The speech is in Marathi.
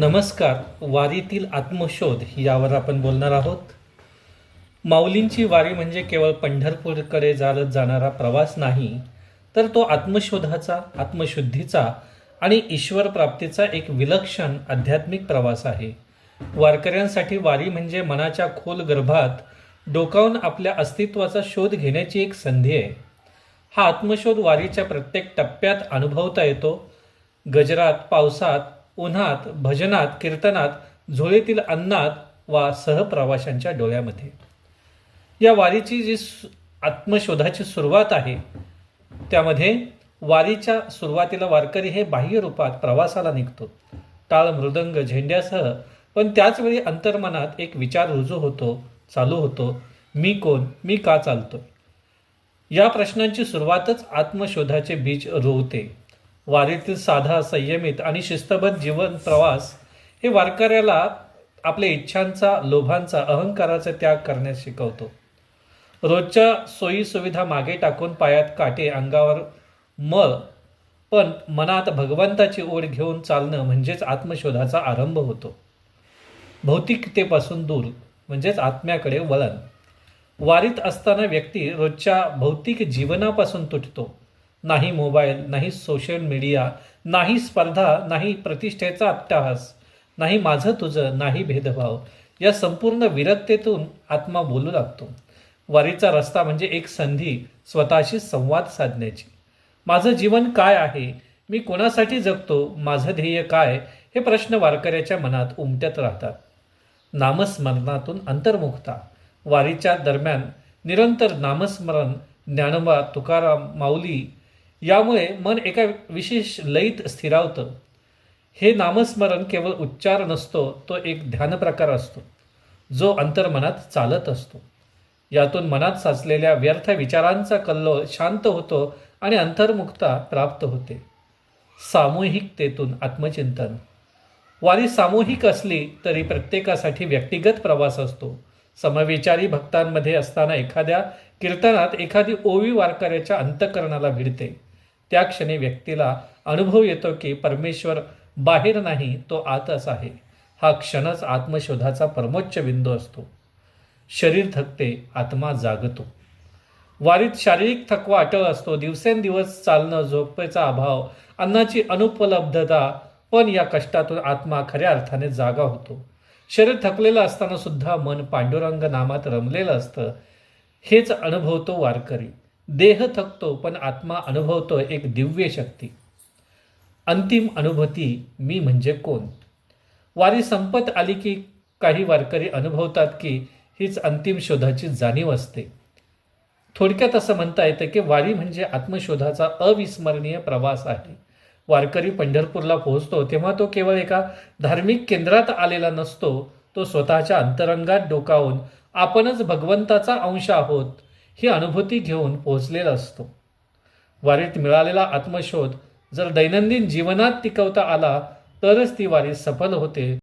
नमस्कार वारीतील आत्मशोध यावर आपण बोलणार आहोत. माऊलींची वारी म्हणजे केवळ पंढरपूरकडे चालत जाणारा प्रवास नाही तर तो आत्मशोधाचा आत्मशुद्धीचा आणि ईश्वर प्राप्तीचा एक विलक्षण आध्यात्मिक प्रवास आहे. वारकऱ्यांसाठी वारी म्हणजे मनाच्या खोल गर्भात डोकावून आपल्या अस्तित्वाचा शोध घेण्याची एक संधी आहे. हा आत्मशोध वारीच्या प्रत्येक टप्प्यात अनुभवता येतो. गजरात पावसात उन्हात भजनात कीर्तनात झोळीतील अन्नात वा सहप्रवाशांच्या डोळ्यामध्ये. या वारीची जी आत्मशोधाची सुरुवात आहे त्यामध्ये वारीच्या सुरुवातीला वारकरी हे बाह्य रूपात प्रवासाला निघतो. टाळ मृदंग झेंड्यासह पण त्याचवेळी अंतर्मनात एक विचार रुजू होतो चालू होतो मी कोण मी का चालतो या प्रश्नांची सुरुवातच आत्मशोधाचे बीज रोवते. वारीतील साधा संयमित आणि शिस्तबद्ध जीवन प्रवास हे वारकऱ्याला आपल्या इच्छांचा लोभांचा अहंकाराचा त्याग करण्यास शिकवतो. रोजच्या सोयी सुविधा मागे टाकून पायात काटे अंगावर मळ पण मनात भगवंताची ओढ घेऊन चालणं म्हणजेच आत्मशोधाचा आरंभ होतो. भौतिकतेपासून दूर म्हणजेच आत्म्याकडे वळण. वारीत असताना व्यक्ती रोजच्या भौतिक जीवनापासून तुटतो. नाही मोबाईल नाही सोशल मीडिया नाही स्पर्धा नाही प्रतिष्ठेचा अट्टहास नाही माझं तुझं नाही भेदभाव. या संपूर्ण विरक्तेतून आत्मा बोलू लागतो. वारीचा रस्ता म्हणजे एक संधी स्वतःशी संवाद साधण्याची. माझं जीवन काय आहे? मी कोणासाठी जगतो? माझं ध्येय काय? हे प्रश्न वारकऱ्याच्या मनात उमटत राहतात. नामस्मरणातून अंतर्मुखता. वारीच्या दरम्यान निरंतर नामस्मरण ज्ञानोबा तुकाराम माऊली यामुळे मन एका विशेष लयीत स्थिरावतं. हे नामस्मरण केवळ उच्चार नसतो तो एक ध्यान प्रकार असतो जो अंतर्मनात चालत असतो. यातून मनात साचलेल्या व्यर्थ विचारांचा कल्लोळ शांत होतो आणि अंतर्मुक्ता प्राप्त होते. सामूहिकतेतून आत्मचिंतन. वारी सामूहिक असली तरी प्रत्येकासाठी व्यक्तिगत प्रवास असतो. समविचारी भक्तांमध्ये असताना एखाद्या कीर्तनात एखादी ओवी वारकऱ्याच्या अंतकरणाला भिडते. त्या क्षणी व्यक्तीला अनुभव येतो की परमेश्वर बाहेर नाही तो आतच आहे. हा क्षणच आत्मशोधाचा परमोच्च बिंदू असतो. शरीर थकते आत्मा जागतो. वारीत शारीरिक थकवा अटळ असतो. दिवसेंदिवस चालणं झोपेचा अभाव अन्नाची अनुपलब्धता पण या कष्टातून आत्मा खऱ्या अर्थाने जागा होतो. शरीर थकलेलं असताना सुद्धा मन पांडुरंग नामात रमलेलं असतं. हेच अनुभवतो वारकरी. देह थकतो पण आत्मा अनुभवतो एक दिव्य शक्ती. अंतिम अनुभूती मी म्हणजे कोण? वारी संपत आली की काही वारकरी अनुभवतात की हीच अंतिम शोधाची जाणीव असते. थोडक्यात असं म्हणता येतं की वारी म्हणजे आत्मशोधाचा अविस्मरणीय प्रवास आहे. वारकरी पंढरपूरला पोहोचतो तेव्हा तो केवळ एका धार्मिक केंद्रात आलेला नसतो तो स्वतःच्या अंतरंगात डोकावून आपणच भगवंताचा अंश आहोत ही अनुभूती घेऊन पोहोचलेला असतो. वारीत मिळालेला आत्मशोध जर दैनंदिन जीवनात टिकवता आला तरच ती वारी सफल होते.